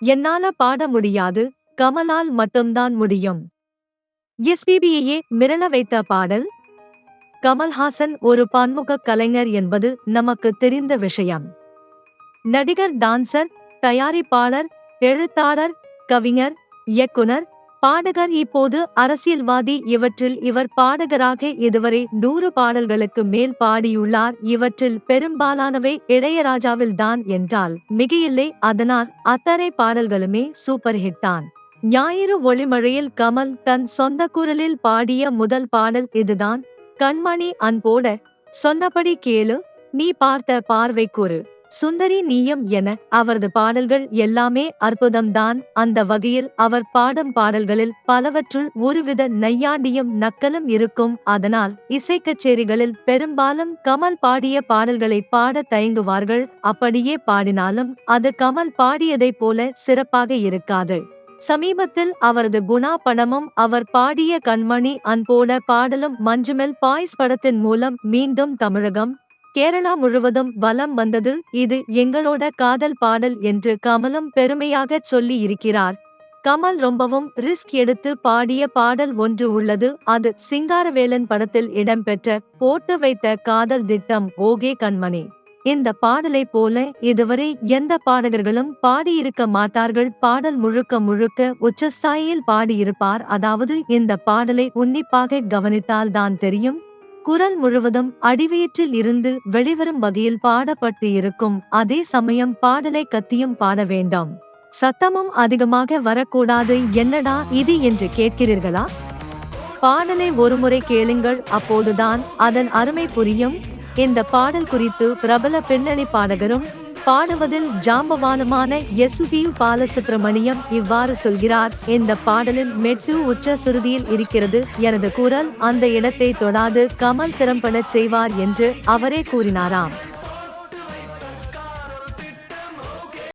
என்னால பாட முடியாது. கமலால் மட்டும்தான் முடியும். எஸ்பிபியையே மிரள வைத்த பாடல்? கமல்ஹாசன் ஒரு பன்முக கலைஞர் என்பது நமக்கு தெரிந்த விஷயம். நடிகர் டான்சர் தயாரிப்பாளர் எழுத்தாளர் கவிஞர் இயக்குனர் பாடகர் இப்போது அரசியல்வாதி இவற்றில் இவர் பாடகராக இதுவரை நூறு பாடல்களுக்கு மேல் பாடியுள்ளார். இவற்றில் பெரும்பாலானவை இளையராஜாவில் தான் என்றால் மிகையில்லை. அதனால் அத்தனை பாடல்களுமே சூப்பர் ஹிட் தான். ஞாயிறு ஒளிமழையில் கமல் தன் சொந்த குரலில் பாடிய முதல் பாடல் இதுதான். கண்மணி அன்போட சொன்னபடி கேளு நீ பார்த்த பார்வை கூறு சுந்தரி நீயம் என அவரது பாடல்கள் எல்லாமே அற்புதம்தான். அந்த வகையில் அவர் பாடும் பாடல்களில் பலவற்றுள் ஒருவித நையாண்டியும் நக்கலும் இருக்கும். அதனால் இசைக்கச்சேரிகளில் பெரும்பாலும் கமல் பாடிய பாடல்களை பாட தயங்குவார்கள். அப்படியே பாடினாலும் அது கமல் பாடியதைப் போல சிறப்பாக இருக்காது. சமீபத்தில் அவரது குணா படமும் அவர் பாடிய கண்மணி அன்போட பாடலும் மஞ்சுமெல் பாய்ஸ் படத்தின் மூலம் மீண்டும் தமிழகம் கேரளா முழுவதும் பலம் வந்தது. இது எங்களோட காதல் பாடல் என்று கமலும் பெருமையாக சொல்லி இருக்கிறார் கமல் ரொம்பவும் ரிஸ்க் எடுத்து பாடிய பாடல் ஒன்று உள்ளது. அது சிங்காரவேலன் படத்தில் இடம்பெற்ற போட்டு வைத்த காதல் திட்டம். ஓகே கண்மணி. இந்த பாடலை போல இதுவரை எந்த பாடகர்களும் பாடியிருக்க மாட்டார்கள். பாடல் முழுக்க முழுக்க உச்சஸ்தாயில் பாடியிருப்பார். அதாவது இந்த பாடலை உன்னிப்பாக கவனித்தால் தான் தெரியும். குரல் முழுவதும் அடிவயிற்றில் இருந்து வெளிவரும் வகையில் பாடப்பட்டு இருக்கும் அதே சமயம் பாடலை கத்தியும் பாட வேண்டாம். சத்தமும் அதிகமாக வரக்கூடாது. என்னடா இது என்று கேட்கிறீர்களா? பாடலை ஒருமுறை கேளுங்கள். அப்போதுதான் அதன் அருமை புரியும். இந்த பாடல் குறித்து பிரபல பின்னணி பாடகரும் பாடுவதில் ஜாம்பவானுமான எசுபி பாலசுப்ரமணியம் இவ்வாறு சொல்கிறார் இந்த பாடலின் மெட்டு உச்ச சுருதியில் இருக்கிறது. எனது குரல் அந்த இடத்தை தொடாது. கமல் திறம்பட செய்வார் என்று அவரே கூறினாராம்.